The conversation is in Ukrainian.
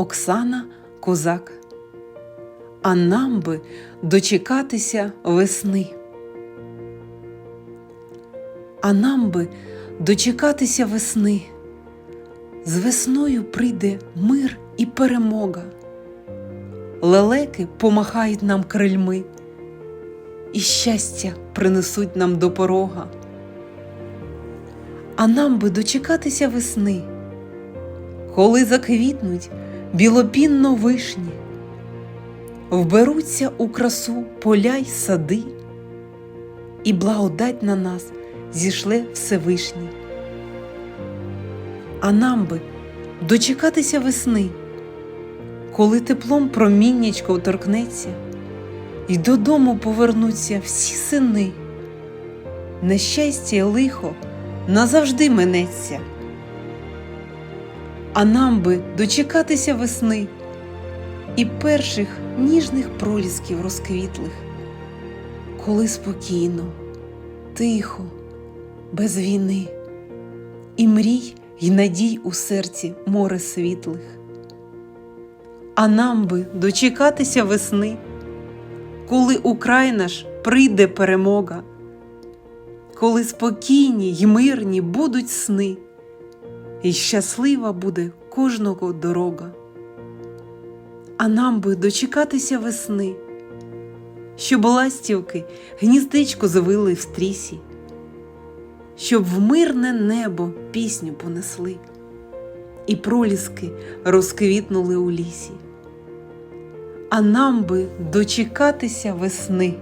Оксана Козак. А нам би дочекатися весни. А нам би дочекатися весни. З весною прийде мир і перемога. Лелеки помахають нам крильми, і щастя принесуть нам до порога. А нам би дочекатися весни, коли заквітнуть білопінно вишні, вберуться у красу поля й сади, і благодать на нас зішле Всевишній. А нам би дочекатися весни, коли теплом проміннячко торкнеться, і додому повернуться всі сини. Нещастя лихо назавжди минеться. А нам би дочекатися весни і перших ніжних пролісків розквітлих, коли спокійно, тихо, без війни, і мрій й надій у серці море світлих. А нам би дочекатися весни, коли у край наш прийде перемога, коли спокійні й мирні будуть сни, і щаслива буде кожного дорога. А нам би дочекатися весни, щоб ластівки гніздечко звили в стрісі, щоб в мирне небо пісню понесли, і проліски розквітнули у лісі. А нам би дочекатися весни.